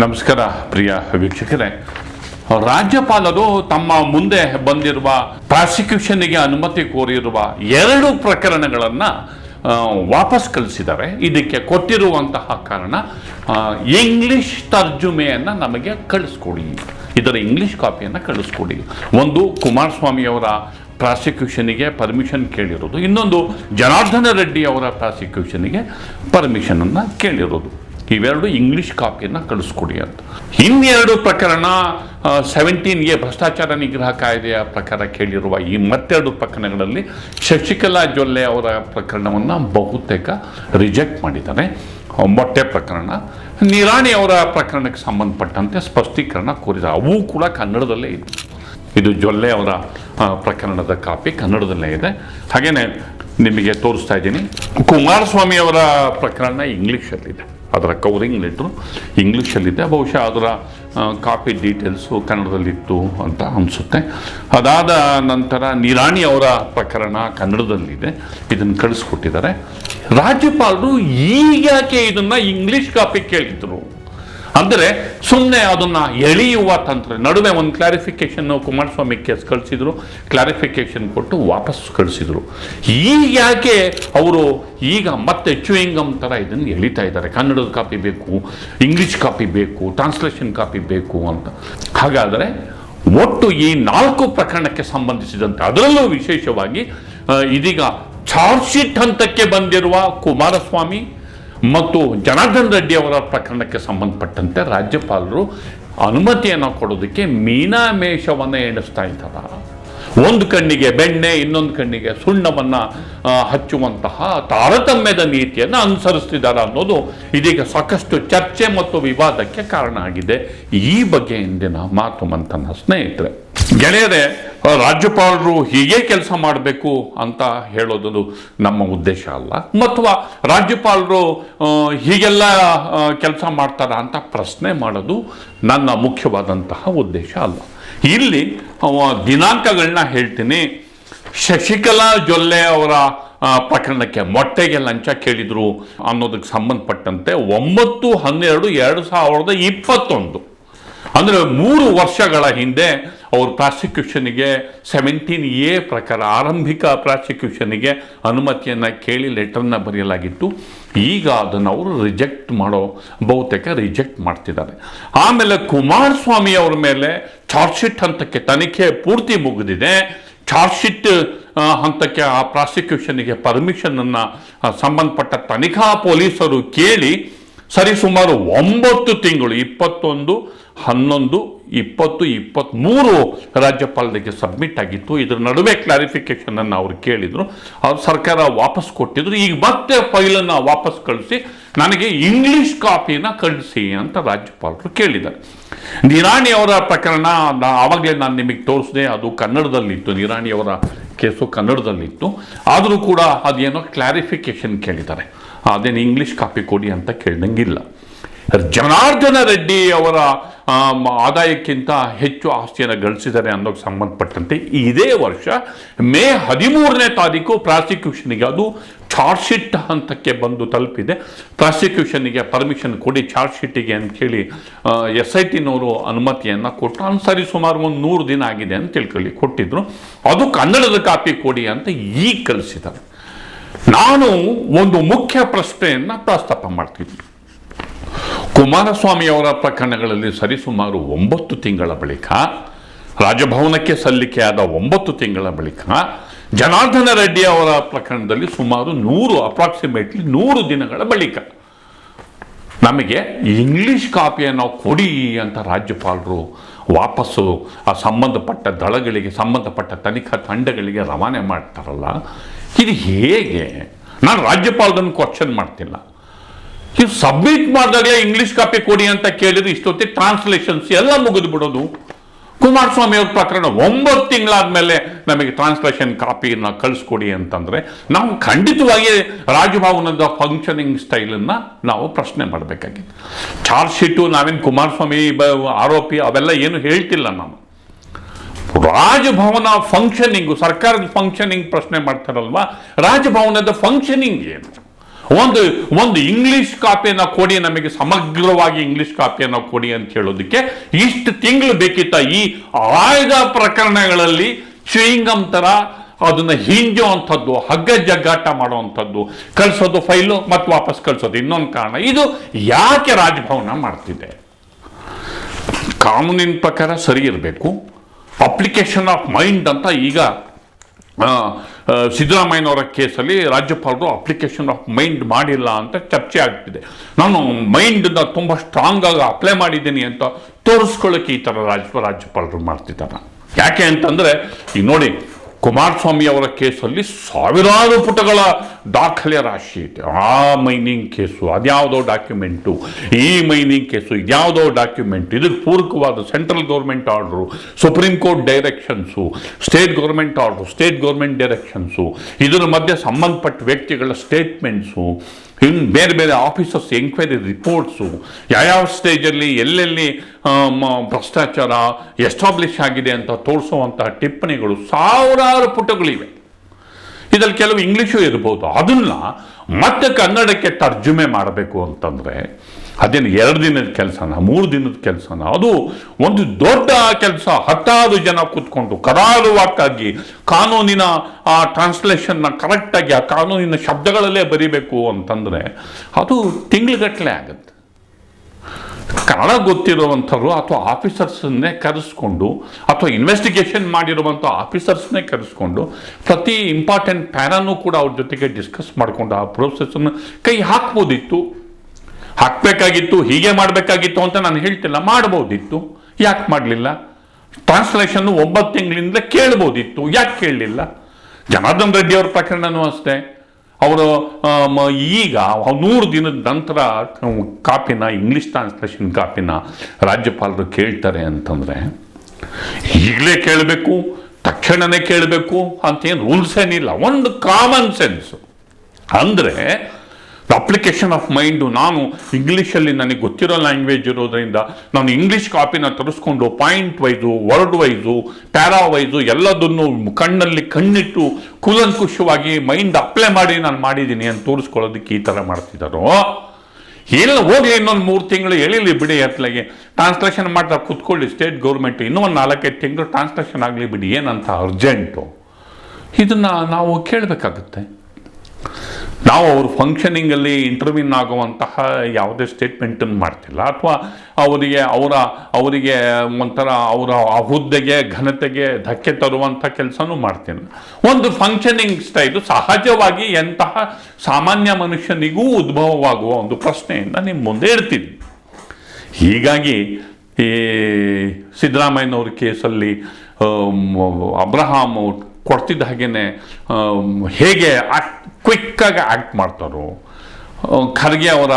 ನಮಸ್ಕಾರ, ಪ್ರಿಯ ವೀಕ್ಷಕರೇ. ರಾಜ್ಯಪಾಲರು ತಮ್ಮ ಮುಂದೆ ಬಂದಿರುವ ಪ್ರಾಸಿಕ್ಯೂಷನ್ಗೆ ಅನುಮತಿ ಕೋರಿರುವ ಎರಡು ಪ್ರಕರಣಗಳನ್ನು ವಾಪಸ್ ಕಳಿಸಿದ್ದಾರೆ. ಇದಕ್ಕೆ ಕೊಟ್ಟಿರುವಂತಹ ಕಾರಣ ಇಂಗ್ಲಿಷ್ ತರ್ಜುಮೆಯನ್ನು ನಮಗೆ ಕಳಿಸ್ಕೊಡಿ. ಇದರ ಇಂಗ್ಲಿಷ್ ಕಾಪಿಯನ್ನು ಕಳಿಸ್ಕೊಡಿ. ಒಂದು ಕುಮಾರಸ್ವಾಮಿಯವರ ಪ್ರಾಸಿಕ್ಯೂಷನಿಗೆ ಪರ್ಮಿಷನ್ ಕೇಳಿರೋದು. ಇನ್ನೊಂದು, ಜನಾರ್ದನ ರೆಡ್ಡಿ ಅವರ ಪ್ರಾಸಿಕ್ಯೂಷನಿಗೆ ಪರ್ಮಿಷನನ್ನು ಕೇಳಿರೋದು. ಇವೆರಡು ಇಂಗ್ಲಿಷ್ ಕಾಪಿಯನ್ನು ಕಳಿಸ್ಕೊಡಿ ಅಂತ. ಇನ್ನೆರಡು ಪ್ರಕರಣ ಸೆವೆಂಟೀನ್ ಎ ಭ್ರಷ್ಟಾಚಾರ ನಿಗ್ರಹ ಕಾಯ್ದೆಯ ಪ್ರಕಾರ ಕೇಳಿರುವ ಈ ಮತ್ತೆರಡು ಪ್ರಕರಣಗಳಲ್ಲಿ ಶಶಿಕಲಾ ಜೊಲ್ಲೆ ಅವರ ಪ್ರಕರಣವನ್ನು ಬಹುತೇಕ ರಿಜೆಕ್ಟ್ ಮಾಡಿದ್ದಾರೆ. ಮೊಟ್ಟೆ ಪ್ರಕರಣ, ನಿರಾಣಿ ಅವರ ಪ್ರಕರಣಕ್ಕೆ ಸಂಬಂಧಪಟ್ಟಂತೆ ಸ್ಪಷ್ಟೀಕರಣ ಕೋರಿದ್ದಾರೆ. ಅವು ಕೂಡ ಕನ್ನಡದಲ್ಲೇ ಇದೆ. ಇದು ಜೊಲ್ಲೆ ಅವರ ಪ್ರಕರಣದ ಕಾಪಿ ಕನ್ನಡದಲ್ಲೇ ಇದೆ. ಹಾಗೆಯೇ ನಿಮಗೆ ತೋರಿಸ್ತಾ ಇದ್ದೀನಿ, ಕುಮಾರಸ್ವಾಮಿ ಅವರ ಪ್ರಕರಣ ಇಂಗ್ಲೀಷಲ್ಲಿದೆ ಅದರ ಕವರಿಂಗ್ ಲೆಟ್ರು ಇಂಗ್ಲೀಷಲ್ಲಿದೆ. ಬಹುಶಃ ಅದರ ಕಾಪಿ ಡೀಟೇಲ್ಸು ಕನ್ನಡದಲ್ಲಿತ್ತು ಅಂತ ಅನಿಸುತ್ತೆ. ಅದಾದ ನಂತರ ನಿರಾಣಿ ಅವರ ಪ್ರಕರಣ ಕನ್ನಡದಲ್ಲಿದೆ. ಇದನ್ನು ಕಳಿಸ್ಕೊಟ್ಟಿದ್ದಾರೆ. ರಾಜ್ಯಪಾಲರು ಈಗ್ಯಾಕೆ ಇದನ್ನು ಇಂಗ್ಲೀಷ್ ಕಾಪಿ ಕೇಳಿದ್ರು? ಅಂದರೆ ಸುಮ್ಮನೆ ಅದನ್ನ ಎಳೆಯುವ ತಂತ್ರ. ನಡುವೆ ಒಂದು ಕ್ಲಾರಿಫಿಕೇಶನ್ ಕುಮಾರಸ್ವಾಮಿ ಕೇಸ್ ಕಳಿಸಿದ್ರು. ಕ್ಲಾರಿಫಿಕೇಶನ್ ಕೊಟ್ಟು ವಾಪಸ್ ಕಳಿಸಿದ್ರು. ಈಗ ಯಾಕೆ ಅವರು ಈಗ ಮತ್ತೆ ಚೂಯಿಂಗಮ್ ಥರ ಇದನ್ನು ಎಳಿತಾ ಇದ್ದಾರೆ. ಕನ್ನಡದ ಕಾಪಿ ಬೇಕು ಇಂಗ್ಲಿಷ್ ಕಾಪಿ ಬೇಕು ಟ್ರಾನ್ಸ್ಲೇಷನ್ ಕಾಪಿ ಬೇಕು ಅಂತ. ಹಾಗಾದರೆ ಒಟ್ಟು ಈ ನಾಲ್ಕು ಪ್ರಕರಣಕ್ಕೆ ಸಂಬಂಧಿಸಿದಂತೆ ಅದರಲ್ಲೂ ವಿಶೇಷವಾಗಿ ಇದೀಗ ಚಾರ್ಜ್ ಶೀಟ್ ಹಂತಕ್ಕೆ ಬಂದಿರುವ ಕುಮಾರಸ್ವಾಮಿ ಮತ್ತು ಜನಾರ್ದನ್ ರೆಡ್ಡಿ ಅವರ ಪ್ರಕರಣಕ್ಕೆ ಸಂಬಂಧಪಟ್ಟಂತೆ ರಾಜ್ಯಪಾಲರು ಅನುಮತಿಯನ್ನು ಕೊಡೋದಕ್ಕೆ ಮೀನಾಮೇಷವನ್ನು ಎಣಿಸ್ತಾ ಇದ್ದಾರೆ. ಒಂದು ಕಣ್ಣಿಗೆ ಬೆಣ್ಣೆ, ಇನ್ನೊಂದು ಕಣ್ಣಿಗೆ ಸುಣ್ಣವನ್ನು ಹಚ್ಚುವಂತಹ ತಾರತಮ್ಯದ ನೀತಿಯನ್ನು ಅನುಸರಿಸ್ತಿದ್ದಾರೆ ಅನ್ನೋದು ಇದೀಗ ಸಾಕಷ್ಟು ಚರ್ಚೆ ಮತ್ತು ವಿವಾದಕ್ಕೆ ಕಾರಣ ಆಗಿದೆ. ಈ ಬಗ್ಗೆ ಇಂದಿನ ಮಾತು ಮಂತನ ಸ್ನೇಹಿತರೆ. ಗೆಳೆಯರೇ ರಾಜ್ಯಪಾಲರು ಹೀಗೆ ಕೆಲಸ ಮಾಡಬೇಕು ಅಂತ ಹೇಳೋದು ನಮ್ಮ ಉದ್ದೇಶ ಅಲ್ಲ? ಅಥವಾ ರಾಜ್ಯಪಾಲರು ಹೀಗೆಲ್ಲ ಕೆಲಸ ಮಾಡ್ತಾರ ಅಂತ ಪ್ರಶ್ನೆ ಮಾಡೋದು ನನ್ನ ಮುಖ್ಯವಾದಂತಹ ಉದ್ದೇಶ ಅಲ್ಲ. ಇಲ್ಲಿ ದಿನಾಂಕಗಳನ್ನ ಹೇಳ್ತೀನಿ. ಶಶಿಕಲಾ ಜೊಲ್ಲೆ ಅವರ ಪ್ರಕರಣಕ್ಕೆ ಮೊಟ್ಟೆಗೆ ಲಂಚ ಕೇಳಿದ್ರು ಅನ್ನೋದಕ್ಕೆ ಸಂಬಂಧಪಟ್ಟಂತೆ ಒಂಬತ್ತು ಹನ್ನೆರಡು ಎರಡು ಸಾವಿರದ ಇಪ್ಪತ್ತೊಂದು ಅಂದರೆ ಮೂರು ವರ್ಷಗಳ ಹಿಂದೆ ಅವರು ಪ್ರಾಸಿಕ್ಯೂಷನ್ಗೆ ಸೆವೆಂಟೀನ್ ಎ ಪ್ರಕಾರ, ಆರಂಭಿಕ ಪ್ರಾಸಿಕ್ಯೂಷನ್ಗೆ ಅನುಮತಿಯನ್ನು ಕೇಳಿ ಲೆಟರ್ನ ಬರೆಯಲಾಗಿತ್ತು. ಈಗ ಅದನ್ನು ಅವರು ರಿಜೆಕ್ಟ್ ಮಾಡೋ ಬಹುತೇಕ ರಿಜೆಕ್ಟ್ ಮಾಡ್ತಿದ್ದಾರೆ. ಆಮೇಲೆ ಕುಮಾರಸ್ವಾಮಿ ಅವರ ಮೇಲೆ ಚಾರ್ಜ್ ಶೀಟ್ ಹಂತಕ್ಕೆ ತನಿಖೆ ಪೂರ್ತಿ ಮುಗಿದಿದೆ. ಚಾರ್ಜ್ ಶೀಟ್ ಹಂತಕ್ಕೆ ಆ ಪ್ರಾಸಿಕ್ಯೂಷನ್ಗೆ ಪರ್ಮಿಷನನ್ನು ಸಂಬಂಧಪಟ್ಟ ತನಿಖಾ ಪೊಲೀಸರು ಕೇಳಿ ಸರಿ, ಸುಮಾರು ಒಂಬತ್ತು ತಿಂಗಳು, ಇಪ್ಪತ್ತೊಂದು, ಹನ್ನೊಂದು, ಇಪ್ಪತ್ತು ಇಪ್ಪತ್ತ್ಮೂರು ರಾಜ್ಯಪಾಲರಿಗೆ ಸಬ್ಮಿಟ್ ಆಗಿತ್ತು. ಇದರ ನಡುವೆ ಕ್ಲಾರಿಫಿಕೇಶನ್ ಅನ್ನು ಅವ್ರು ಕೇಳಿದ್ರು. ಅವ್ರು ಸರ್ಕಾರ ವಾಪಸ್ ಕೊಟ್ಟಿದ್ರು. ಈಗ ಮತ್ತೆ ಫೈಲನ್ನು ವಾಪಸ್ ಕಳಿಸಿ, ನನಗೆ ಇಂಗ್ಲಿಷ್ ಕಾಪಿನ ಕಳಿಸಿ ಅಂತ ರಾಜ್ಯಪಾಲರು ಕೇಳಿದ್ದಾರೆ. ನಿರಾಣಿ ಅವರ ಪ್ರಕರಣ ಆವಾಗಲೇ ನಾನು ನಿಮಗೆ ತೋರಿಸಿದೆ, ಅದು ಕನ್ನಡದಲ್ಲಿತ್ತು. ನಿರಾಣಿ ಅವರ ಕೇಸು ಕನ್ನಡದಲ್ಲಿತ್ತು. ಆದರೂ ಕೂಡ ಅದೇನೋ ಕ್ಲಾರಿಫಿಕೇಶನ್ ಕೇಳಿದ್ದಾರೆ. ಅದೇನು ಇಂಗ್ಲಿಷ್ ಕಾಪಿ ಕೊಡಿ ಅಂತ ಕೇಳ್ದಂಗಿಲ್ಲ. ಜನಾರ್ದನ ರೆಡ್ಡಿ ಅವರ ಆದಾಯಕ್ಕಿಂತ ಹೆಚ್ಚು ಆಸ್ತಿಯನ್ನು ಗಳಿಸಿದ್ದಾರೆ ಅನ್ನೋಕ್ಕೆ ಸಂಬಂಧಪಟ್ಟಂತೆ ಇದೇ ವರ್ಷ ಮೇ ಹದಿಮೂರನೇ ತಾರೀಕು ಪ್ರಾಸಿಕ್ಯೂಷನ್ಗೆ ಅದು ಚಾರ್ಜ್ ಶೀಟ್ ಹಂತಕ್ಕೆ ಬಂದು ತಲುಪಿದೆ. ಪ್ರಾಸಿಕ್ಯೂಷನ್ಗೆ ಪರ್ಮಿಷನ್ ಕೊಡಿ, ಚಾರ್ಜ್ ಶೀಟಿಗೆ ಅಂತೇಳಿ ಎಸ್ ಐ ಟಿನವರು ಅನುಮತಿಯನ್ನು ಕೊಟ್ಟು ಅದು ಸರಿ ಸುಮಾರು ಒಂದು ನೂರು ದಿನ ಆಗಿದೆ ಅಂತ ತಿಳ್ಕೊಳ್ಳಿ, ಕೊಟ್ಟಿದ್ರು. ಅದು ಕನ್ನಡದ ಕಾಪಿ ಕೊಡಿ ಅಂತ ಈಗ ಕಳಿಸಿದ್ದಾರೆ. ನಾನು ಒಂದು ಮುಖ್ಯ ಪ್ರಶ್ನೆಯನ್ನು ಪ್ರಸ್ತಾಪ ಮಾಡ್ತೀನಿ. ಕುಮಾರಸ್ವಾಮಿ ಅವರ ಪ್ರಕರಣಗಳಲ್ಲಿ ಸರಿಸುಮಾರು ಒಂಬತ್ತು ತಿಂಗಳ ಬಳಿಕ, ರಾಜಭವನಕ್ಕೆ ಸಲ್ಲಿಕೆಯಾದ ಒಂಬತ್ತು ತಿಂಗಳ ಬಳಿಕ, ಜನಾರ್ದನ ರೆಡ್ಡಿ ಅವರ ಪ್ರಕರಣದಲ್ಲಿ ಸುಮಾರು ನೂರು ಅಪ್ರಾಕ್ಸಿಮೇಟ್ಲಿ ನೂರು ದಿನಗಳ ಬಳಿಕ. ನಮಗೆ ಇಂಗ್ಲಿಷ್ ಕಾಪಿಯನ್ನು ಕೊಡಿ ಅಂತ ರಾಜ್ಯಪಾಲರು ವಾಪಸ್ಸು ಆ ಸಂಬಂಧಪಟ್ಟ ದಳಗಳಿಗೆ, ಸಂಬಂಧಪಟ್ಟ ತನಿಖಾ ತಂಡಗಳಿಗೆ ರವಾನೆ ಮಾಡ್ತಾರಲ್ಲ ಇದು ಹೇಗೆ? ನಾನು ರಾಜ್ಯಪಾಲದನ್ನು ಕ್ವಶನ್ ಮಾಡ್ತಿಲ್ಲ. ಇದು ಸಬ್ಮಿಟ್ ಮಾಡಿದಾಗಲೇ ಇಂಗ್ಲಿಷ್ ಕಾಪಿ ಕೊಡಿ ಅಂತ ಕೇಳಿದ್ರು ಇಷ್ಟೊತ್ತಿಗೆ ಟ್ರಾನ್ಸ್ಲೇಷನ್ಸ್ ಎಲ್ಲ ಮುಗಿದು ಬಿಡೋದು. ಕುಮಾರಸ್ವಾಮಿ ಅವ್ರ ಪ್ರಕರಣ ಒಂಬತ್ತು ತಿಂಗಳಾದ್ಮೇಲೆ ನಮಗೆ ಟ್ರಾನ್ಸ್ಲೇಷನ್ ಕಾಪಿನ ಕಳಿಸ್ಕೊಡಿ ಅಂತಂದರೆ ನಾವು ಖಂಡಿತವಾಗಿ ರಾಜಭವನದ ಫಂಕ್ಷನಿಂಗ್ ಸ್ಟೈಲನ್ನು ನಾವು ಪ್ರಶ್ನೆ ಮಾಡಬೇಕಾಗಿತ್ತು. ಚಾರ್ಜ್ ಶೀಟು ನಾವೇನು ಕುಮಾರಸ್ವಾಮಿ ಆರೋಪಿ ಅವೆಲ್ಲ ಏನು ಹೇಳ್ತಿಲ್ಲ ನಾನು. ರಾಜಭವನ ಫಂಕ್ಷನಿಂಗು ಸರ್ಕಾರದ ಫಂಕ್ಷನಿಂಗ್ ಪ್ರಶ್ನೆ ಮಾಡ್ತಾರಲ್ವಾ? ರಾಜಭವನದ ಫಂಕ್ಷನಿಂಗ್ ಏನು? ಒಂದು ಒಂದು ಇಂಗ್ಲಿಷ್ ಕಾಪಿಯನ್ನು ಕೊಡಿ, ನಮಗೆ ಸಮಗ್ರವಾಗಿ ಇಂಗ್ಲಿಷ್ ಕಾಪಿಯನ್ನು ಕೊಡಿ ಅಂತ ಹೇಳೋದಕ್ಕೆ ಇಷ್ಟು ತಿಂಗಳು ಬೇಕಿತ್ತ ಈ ಆಯ್ದ ಪ್ರಕರಣಗಳಲ್ಲಿ ಚ್ಯೂಯಿಂಗಮ್ ಥರ ಅದನ್ನ ಹಿಂಜುವಂಥದ್ದು ಹಗ್ಗ ಜಗ್ಗಾಟ ಮಾಡುವಂಥದ್ದು, ಕಳಿಸೋದು ಫೈಲು ಮತ್ತು ವಾಪಸ್ ಕಳಿಸೋದು, ಇನ್ನೊಂದು ಕಾರಣ. ಇದು ಯಾಕೆ ರಾಜಭವನ ಮಾಡ್ತಿದೆ? ಕಾನೂನಿನ ಪ್ರಕಾರ ಸರಿ ಇರಬೇಕು. ಅಪ್ಲಿಕೇಶನ್ ಆಫ್ ಮೈಂಡ್ ಅಂತ ಈಗ ಸಿದ್ದರಾಮಯ್ಯನವರ ಕೇಸಲ್ಲಿ ರಾಜ್ಯಪಾಲರು ಅಪ್ಲಿಕೇಶನ್ ಆಫ್ ಮೈಂಡ್ ಮಾಡಿಲ್ಲ ಅಂತ ಚರ್ಚೆ ಆಗ್ತಿದೆ. ನಾನು ಮೈಂಡನ್ನ ತುಂಬ ಸ್ಟ್ರಾಂಗ್ ಆಗಿ ಅಪ್ಲೈ ಮಾಡಿದ್ದೀನಿ ಅಂತ ತೋರಿಸ್ಕೊಳ್ಳೋಕೆ ಈ ಥರ ರಾಜ್ಯ ರಾಜ್ಯಪಾಲರು ಮಾಡ್ತಿದ್ದಾರೆ. ಯಾಕೆ ಅಂತಂದರೆ, ಈಗ ನೋಡಿ ಕುಮಾರಸ್ವಾಮಿ ಅವರ ಕೇಸಲ್ಲಿ ಸಾವಿರಾರು ಪುಟಗಳ ದಾಖಲೆ ರಾಶಿ ಇದೆ. ಆ ಮೈನಿಂಗ್ ಕೇಸು, ಅದ್ಯಾವುದೋ ಡಾಕ್ಯುಮೆಂಟು, ಈ ಮೈನಿಂಗ್ ಕೇಸು, ಇದ್ಯಾವುದೋ ಡಾಕ್ಯುಮೆಂಟ್, ಇದಕ್ಕೆ ಪೂರಕವಾದ central government order, supreme court directions, state government order, state government directions, ಇದರ ಮಧ್ಯೆ ಸಂಬಂಧಪಟ್ಟ ವ್ಯಕ್ತಿಗಳ ಸ್ಟೇಟ್ಮೆಂಟ್ಸು ಇನ್ನು ಬೇರೆ ಬೇರೆ ಆಫೀಸರ್ಸ್ ಎಂಕ್ವೈರಿ ರಿಪೋರ್ಟ್ಸು ಯಾವ್ಯಾವ ಸ್ಟೇಜಲ್ಲಿ ಎಲ್ಲೆಲ್ಲಿ ಭ್ರಷ್ಟಾಚಾರ ಎಸ್ಟಾಬ್ಲಿಷ್ ಆಗಿದೆ ಅಂತ ತೋರಿಸುವಂತಹ ಟಿಪ್ಪಣಿಗಳು ಸಾವಿರಾರು ಪುಟಗಳಿವೆ. ಇದರಲ್ಲಿ ಕೆಲವು ಇಂಗ್ಲೀಷು ಇರ್ಬೋದು. ಅದನ್ನ ಮತ್ತೆ ಕನ್ನಡಕ್ಕೆ ತರ್ಜುಮೆ ಮಾಡಬೇಕು ಅಂತಂದ್ರೆ ಅದೇನು ಎರಡು ದಿನದ ಕೆಲಸನ, ಮೂರು ದಿನದ ಕೆಲಸನ? ಅದು ಒಂದು ದೊಡ್ಡ ಕೆಲಸ ಹತ್ತಾರು ಜನ ಕೂತ್ಕೊಂಡು ಕರಾರುವಾಕ್ಕಾಗಿ ಕಾನೂನಿನ ಆ ಟ್ರಾನ್ಸ್ಲೇಷನ್ನ ಕರೆಕ್ಟಾಗಿ ಆ ಕಾನೂನಿನ ಶಬ್ದಗಳಲ್ಲೇ ಬರಿಬೇಕು ಅಂತಂದರೆ ಅದು ತಿಂಗ್ಳುಗಟ್ಟಲೆ ಆಗುತ್ತೆ. ಕನ್ನಡ ಗೊತ್ತಿರುವಂಥವ್ರು ಅಥವಾ ಆಫೀಸರ್ಸನ್ನೇ ಕರೆಸ್ಕೊಂಡು ಅಥವಾ ಇನ್ವೆಸ್ಟಿಗೇಷನ್ ಮಾಡಿರುವಂಥ ಆಫೀಸರ್ಸ್ನೇ ಕರೆಸ್ಕೊಂಡು ಪ್ರತಿ ಇಂಪಾರ್ಟೆಂಟ್ ಪ್ಯಾನನ್ನು ಕೂಡ ಅವ್ರ ಜೊತೆಗೆ ಡಿಸ್ಕಸ್ ಮಾಡಿಕೊಂಡು ಆ ಪ್ರೋಸೆಸ್ಸನ್ನು ಕೈ ಹಾಕ್ಬೋದಿತ್ತು. ಹಾಕಬೇಕಾಗಿತ್ತು, ಹೀಗೆ ಮಾಡಬೇಕಾಗಿತ್ತು ಅಂತ ನಾನು ಹೇಳ್ತಿಲ್ಲ. ಮಾಡ್ಬೋದಿತ್ತು. ಯಾಕೆ ಮಾಡಲಿಲ್ಲ? ಟ್ರಾನ್ಸ್ಲೇಷನ್ ಒಂಬತ್ತು ತಿಂಗಳಿಂದ ಕೇಳ್ಬೋದಿತ್ತು. ಯಾಕೆ ಕೇಳಲಿಲ್ಲ? ಜನಾರ್ದನ್ ರೆಡ್ಡಿ ಅವ್ರ ಪ್ರಕರಣನೂ ಅಷ್ಟೇ. ಅವರು ಈಗ ನೂರು ದಿನದ ನಂತರ ಕಾಪಿನ ಇಂಗ್ಲಿಷ್ ಟ್ರಾನ್ಸ್ಲೇಷನ್ ಕಾಪಿನ ರಾಜ್ಯಪಾಲರು ಕೇಳ್ತಾರೆ ಅಂತಂದ್ರೆ, ಈಗಲೇ ಕೇಳಬೇಕು, ತಕ್ಷಣನೇ ಕೇಳಬೇಕು ಅಂತೇನು ರೂಲ್ಸ್ ಏನಿಲ್ಲ. ಒಂದು ಕಾಮನ್ ಸೆನ್ಸ್ ಅಂದರೆ ಅಪ್ಲಿಕೇಶನ್ ಆಫ್ ಮೈಂಡು. ನಾನು ಇಂಗ್ಲೀಷಲ್ಲಿ ನನಗೆ ಗೊತ್ತಿರೋ ಲ್ಯಾಂಗ್ವೇಜ್ ಇರೋದ್ರಿಂದ ನಾನು ಇಂಗ್ಲೀಷ್ ಕಾಪಿನ ತರಿಸ್ಕೊಂಡು point wise, word wise, para wise ಎಲ್ಲದನ್ನು ಕಣ್ಣಲ್ಲಿ ಕಣ್ಣಿಟ್ಟು ಕೂಲಂಕುಷವಾಗಿ ಮೈಂಡ್ ಅಪ್ಲೈ ಮಾಡಿ ನಾನು ಮಾಡಿದ್ದೀನಿ ಅಂತ ತೋರಿಸ್ಕೊಳ್ಳೋದಕ್ಕೆ ಈ ಥರ ಮಾಡ್ತಿದ್ದಾರೋ? ಎಲ್ಲ ಹೋಗಲಿ ಇನ್ನೊಂದು ಮೂರು ತಿಂಗಳು ಎಳಿಲಿ ಬಿಡಿ ಅತ್ಲಾಗೆ. ಟ್ರಾನ್ಸ್ಲೇಷನ್ ಮಾಡ್ತಾ ಕೂತ್ಕೊಳ್ಳಿ ಸ್ಟೇಟ್ ಗೌರ್ಮೆಂಟ್ ಇನ್ನೂ ಒಂದು ನಾಲ್ಕೈದು ತಿಂಗಳು ಟ್ರಾನ್ಸ್ಲೇಷನ್ ಆಗಲಿ ಬಿಡಿ. ಏನಂತ ಅರ್ಜೆಂಟು ಇದನ್ನು ನಾವು ಕೇಳಬೇಕಾಗುತ್ತೆ. ನಾವು ಅವ್ರ ಫಂಕ್ಷನಿಂಗಲ್ಲಿ ಇಂಟರ್ವ್ಯೂನ್ ಆಗುವಂತಹ ಯಾವುದೇ ಸ್ಟೇಟ್ಮೆಂಟನ್ನು ಮಾಡ್ತಿಲ್ಲ. ಅಥವಾ ಅವರಿಗೆ ಅವರ, ಅವರಿಗೆ ಒಂಥರ ಅವರ ಆ ಹುದ್ದೆಗೆ ಘನತೆಗೆ ಧಕ್ಕೆ ತರುವಂಥ ಕೆಲಸನೂ ಮಾಡ್ತೀನಿ ಒಂದು ಫಂಕ್ಷನಿಂಗ್ ಸ್ಟೈಲು ಸಹಜವಾಗಿ ಎಂತಹ ಸಾಮಾನ್ಯ ಮನುಷ್ಯನಿಗೂ ಉದ್ಭವವಾಗುವ ಒಂದು ಪ್ರಶ್ನೆಯಿಂದ ನಿಮ್ಮ ಮುಂದೆ ಇಡ್ತೀನಿ ಹೀಗಾಗಿ ಈ ಸಿದ್ದರಾಮಯ್ಯನವ್ರ ಕೇಸಲ್ಲಿ ಅಬ್ರಹಾಮ್ ಕೊಡ್ತಿದ್ದ ಹಾಗೆಯೇ ಹೇಗೆ ಕ್ವಿಕ್ಕಾಗಿ ಆ್ಯಕ್ಟ್ ಮಾಡ್ತಾರೋ ಖರ್ಗೆ ಅವರ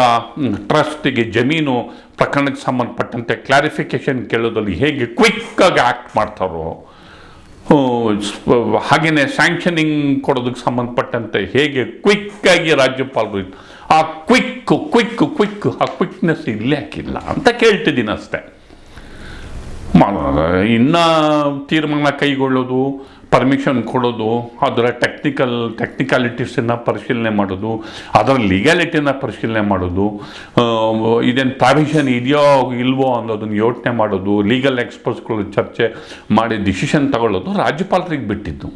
ಟ್ರಸ್ಟಿಗೆ ಜಮೀನು ಪ್ರಕರಣಕ್ಕೆ ಸಂಬಂಧಪಟ್ಟಂತೆ ಕ್ಲಾರಿಫಿಕೇಷನ್ ಕೇಳೋದಲ್ಲಿ ಹೇಗೆ ಕ್ವಿಕ್ಕಾಗಿ ಆ್ಯಕ್ಟ್ ಮಾಡ್ತಾರೋ ಹಾಗೆಯೇ ಸ್ಯಾಂಕ್ಷನಿಂಗ್ ಕೊಡೋದಕ್ಕೆ ಸಂಬಂಧಪಟ್ಟಂತೆ ಹೇಗೆ ಕ್ವಿಕ್ಕಾಗಿ ರಾಜ್ಯಪಾಲರು ಆ ಕ್ವಿಕ್ ಕ್ವಿಕ್ ಕ್ವಿಕ್ ಆ ಕ್ವಿಕ್ನೆಸ್ ಇಲ್ಲೇ ಹಾಕಿಲ್ಲ ಅಂತ ಕೇಳ್ತಿದ್ದೀನಿ ಅಷ್ಟೇ. ಮಾಡೋಣ ಇನ್ನು ತೀರ್ಮಾನ ಕೈಗೊಳ್ಳೋದು ಪರ್ಮಿಷನ್ ಕೊಡೋದು, ಅದರ ಟೆಕ್ನಿಕಲ್ ಟೆಕ್ನಿಕಾಲಿಟೀಸನ್ನು ಪರಿಶೀಲನೆ ಮಾಡೋದು, ಅದರ ಲೀಗಾಲಿಟಿನ ಪರಿಶೀಲನೆ ಮಾಡೋದು ಇದೇನು ಪ್ರಾವಿಷನ್ ಇದೆಯೋ ಇಲ್ವೋ ಅನ್ನೋದನ್ನು ಯೋಚನೆ ಮಾಡೋದು ಲೀಗಲ್ ಎಕ್ಸ್ಪರ್ಟ್ಸ್ಗಳು ಚರ್ಚೆ ಮಾಡಿ ಡಿಸಿಷನ್ ತಗೊಳ್ಳೋದು ರಾಜ್ಯಪಾಲರಿಗೆ ಬಿಟ್ಟಿದ್ದು.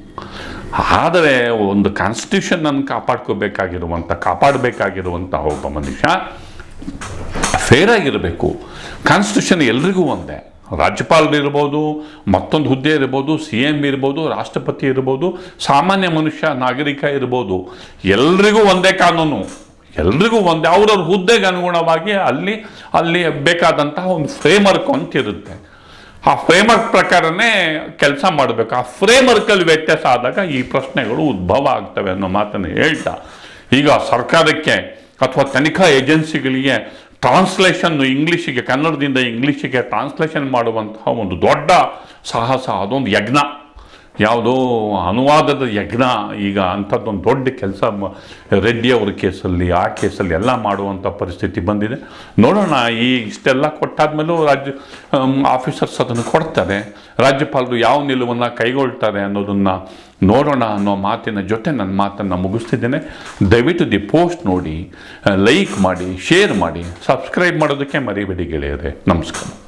ಆದರೆ ಒಂದು ಕಾನ್ಸ್ಟಿಟ್ಯೂಷನನ್ನು ಕಾಪಾಡ್ಕೋಬೇಕಾಗಿರುವಂಥ, ಕಾಪಾಡಬೇಕಾಗಿರುವಂಥ ಒಬ್ಬ ಮನುಷ್ಯ ಫೇರ್ ಆಗಿರಬೇಕು. ಕಾನ್ಸ್ಟಿಟ್ಯೂಷನ್ ಎಲ್ರಿಗೂ ಒಂದೇ. ರಾಜ್ಯಪಾಲರು ಇರ್ಬೋದು, ಮತ್ತೊಂದು ಹುದ್ದೆ ಇರ್ಬೋದು, ಸಿ ಎಂ ಇರ್ಬೋದು, ರಾಷ್ಟ್ರಪತಿ ಇರ್ಬೋದು, ಸಾಮಾನ್ಯ ಮನುಷ್ಯ, ನಾಗರಿಕ ಇರ್ಬೋದು, ಎಲ್ರಿಗೂ ಒಂದೇ ಕಾನೂನು. ಎಲ್ರಿಗೂ ಒಂದೇ, ಅವ್ರವ್ರ ಹುದ್ದೆಗೆ ಅನುಗುಣವಾಗಿ ಅಲ್ಲಿ ಅಲ್ಲಿ ಬೇಕಾದಂತಹ ಒಂದು ಫ್ರೇಮ್ವರ್ಕ್ ಅಂತ ಇರುತ್ತೆ. ಆ ಫ್ರೇಮ್ವರ್ಕ್ ಪ್ರಕಾರನೇ ಕೆಲಸ ಮಾಡಬೇಕು. ಆ ಫ್ರೇಮ್ವರ್ಕಲ್ಲಿ ವ್ಯತ್ಯಾಸ ಆದಾಗ ಈ ಪ್ರಶ್ನೆಗಳು ಉದ್ಭವ ಆಗ್ತವೆ ಅನ್ನೋ ಮಾತನ್ನು ಹೇಳ್ತಾ, ಈಗ ಸರ್ಕಾರಕ್ಕೆ ಅಥವಾ ತನಿಖಾ ಏಜೆನ್ಸಿಗಳಿಗೆ ಟ್ರಾನ್ಸ್ಲೇಷನ್ ಇಂಗ್ಲೀಷಿಗೆ ಕನ್ನಡದಿಂದ ಇಂಗ್ಲೀಷಿಗೆ ಟ್ರಾನ್ಸ್ಲೇಷನ್ ಮಾಡುವಂತಹ ಒಂದು ದೊಡ್ಡ ಸಾಹಸ ಅದೊಂದು ಯಜ್ಞ. ಯಾವುದೋ ಅನುವಾದದ ಯಜ್ಞ, ಈಗ ಅಂಥದ್ದೊಂದು ದೊಡ್ಡ ಕೆಲಸ ರೆಡ್ಡಿ ಅವ್ರ ಕೇಸಲ್ಲಿ, ಆ ಕೇಸಲ್ಲಿ ಎಲ್ಲ ಮಾಡುವಂಥ ಪರಿಸ್ಥಿತಿ ಬಂದಿದೆ. ನೋಡೋಣ, ಈ ಇಷ್ಟೆಲ್ಲ ಕೊಟ್ಟಾದ್ಮೇಲೂ ರಾಜ್ಯ ಆಫೀಸರ್ಸ್ ಅದನ್ನು ಕೊಡ್ತಾರೆ. ರಾಜ್ಯಪಾಲರು ಯಾವ ನಿಲುವನ್ನು ಕೈಗೊಳ್ತಾರೆ ಅನ್ನೋದನ್ನು ನೋಡೋಣ ಅನ್ನೋ ಮಾತಿನ ಜೊತೆ ನನ್ನ ಮಾತನ್ನು ಮುಗಿಸ್ತಿದ್ದೇನೆ. ದಯವಿಟ್ಟು ದಿ ಪೋಸ್ಟ್ ನೋಡಿ, ಲೈಕ್ ಮಾಡಿ, ಶೇರ್ ಮಾಡಿ, ಸಬ್ಸ್ಕ್ರೈಬ್ ಮಾಡೋದಕ್ಕೆ ಮರಿಬೇಡಿ ಗೆಳೆಯರೆ. ನಮಸ್ಕಾರ.